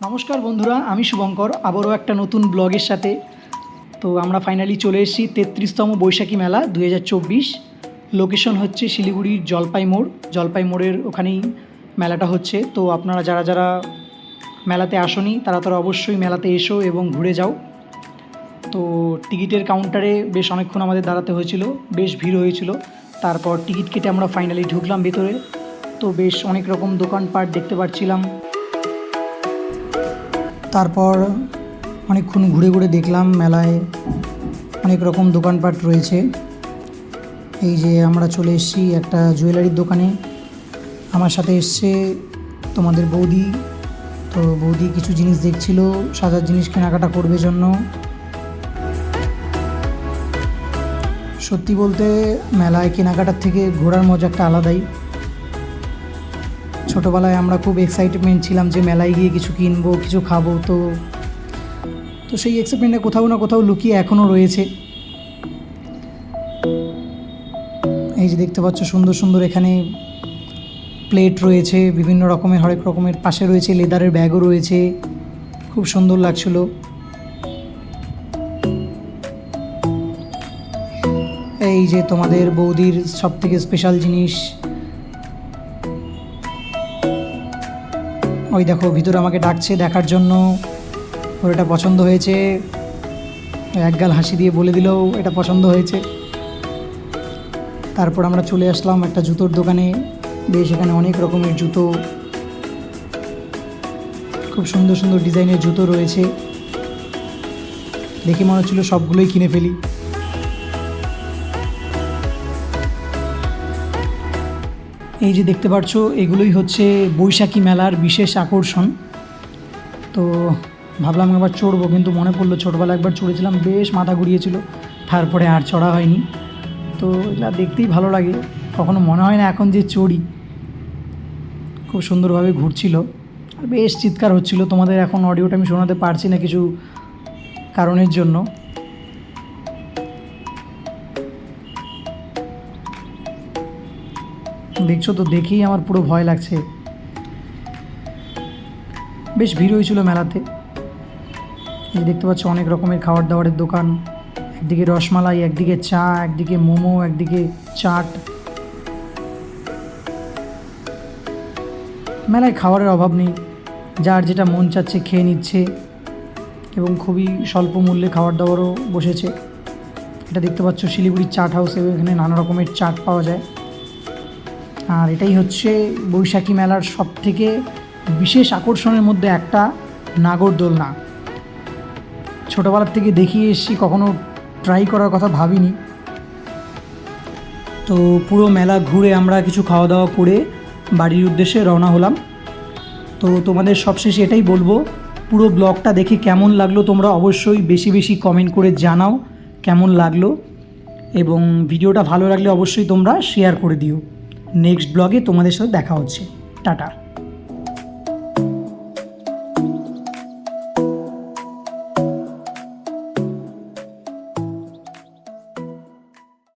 নমস্কার বন্ধুরা, আমি শুভঙ্কর। আবারও একটা নতুন ব্লগের সাথে। তো আমরা ফাইনালি চলে এসেছি তেত্রিশতম বৈশাখী মেলা দু হাজার চব্বিশ। লোকেশন হচ্ছে শিলিগুড়ির জলপাই মোড়। জলপাই মোড়ের ওখানেই মেলাটা হচ্ছে। তো আপনারা যারা যারা মেলাতে আসনি, তারা তারা অবশ্যই মেলাতে এসো এবং ঘুরে যাও। তো টিকিটের কাউন্টারে বেশ অনেকক্ষণ আমাদের দাঁড়াতে হয়েছিল। বেশ ভিড় হয়েছিল। তারপর টিকিট কেটে আমরা ফাইনালি ঢুকলাম ভেতরে। তো বেশ অনেক রকম দোকানপাট দেখতে পাচ্ছিলাম তারপর অনেকক্ষণ ঘুরে ঘুরে দেখলাম মেলায় অনেক রকম দোকানপাট রয়েছে। এই যে আমরা চলে এসেছি একটা জুয়েলারির দোকানে। আমার সাথে এসছে তোমাদের বৌদি। তো বৌদি কিছু জিনিস দেখছিল, সাজার জিনিস কেনাকাটা করবে জন্য। সত্যি বলতে মেলায় কেনাকাটার থেকে ঘোরার মজা একটা আলাদাই। ছোটোবেলায় আমরা খুব এক্সাইটমেন্ট ছিলাম যে মেলায় গিয়ে কিছু কিনবো, কিছু খাব, তো তো সেই এক্সাইটমেন্টটা কোথাও না কোথাও লুকিয়ে এখনও রয়েছে। এই যে দেখতে পাচ্ছ সুন্দর সুন্দর এখানে প্লেট রয়েছে, বিভিন্ন রকমের, হরেক রকমের, পাশে রয়েছে লেদারের ব্যাগও রয়েছে। খুব সুন্দর লাগছিল। এই যে তোমাদের বৌদির সব থেকে স্পেশাল জিনিস ওই দেখো, ভিতরে আমাকে ডাকছে দেখার জন্য। ওর এটা পছন্দ হয়েছে। একগাল হাসি দিয়ে বলে দিলেও এটা পছন্দ হয়েছে। তারপর আমরা চলে আসলাম একটা জুতোর দোকানে। বেশ, এখানে অনেক রকমের জুতো। খুব সুন্দর সুন্দর ডিজাইনের জুতো রয়েছে। দেখে মনে হচ্ছিল সবগুলোই কিনে ফেলি। এই যে দেখতে পাচ্ছ, এগুলোই হচ্ছে বৈশাখী মেলার বিশেষ আকর্ষণ। তো ভাবলাম একবার চড়বো, কিন্তু মনে পড়ল ছোটোবেলা একবার চড়েছিলাম, বেশ মাথা ঘুরিয়েছিল। তারপরে আর চড়া হয়নি। তো এগুলা দেখতেই ভালো লাগে। কখনো মনে হয় না এখন যে চড়ি, খুব সুন্দরভাবে ঘুরছিল। আর বেশ চিৎকার হচ্ছিল। তোমাদের এখন অডিওটা আমি শোনাতে পারছি না কিছু কারণের জন্য। দেখছ তো, দেখেই আমার পুরো ভয় লাগছে। বেশ ভিড় হয়েছিল মেলাতে। এই দেখতে পাচ্ছ, অনেক রকমের খাবার দাবারের দোকান। একদিকে রসমালাই, একদিকে চা, একদিকে মোমো, একদিকে চাট। মেলায় খাবারের অভাব নেই। যার যেটা মন চাচ্ছে খেয়ে নিচ্ছে এবং খুবই স্বল্প মূল্যে খাবার দাবারও বসেছে। এটা দেখতে পাচ্ছ, শিলিগুড়ির চাট হাউসে এখানে নানা রকমের চাট পাওয়া যায়। আর এটাই হচ্ছে বৈশাখী মেলার সব থেকে বিশেষ আকর্ষণের মধ্যে একটা নাগরদোলনা ছোটোবেলার থেকে দেখিয়ে এসেছি, কখনো ট্রাই করার কথা ভাবিনি। তো পুরো মেলা ঘুরে আমরা কিছু খাওয়া দাওয়া করে বাড়ির উদ্দেশ্যে রওনা হলাম। তো তোমাদের সবশেষে এটাই বলব, পুরো ব্লগটা দেখে কেমন লাগল তোমরা অবশ্যই বেশি বেশি কমেন্ট করে জানাও কেমন লাগল। এবং ভিডিওটা ভালো লাগলে অবশ্যই তোমরা শেয়ার করে দিও। নেক্সট ব্লগে তোমাদের সাথে দেখা হচ্ছে। টাটা।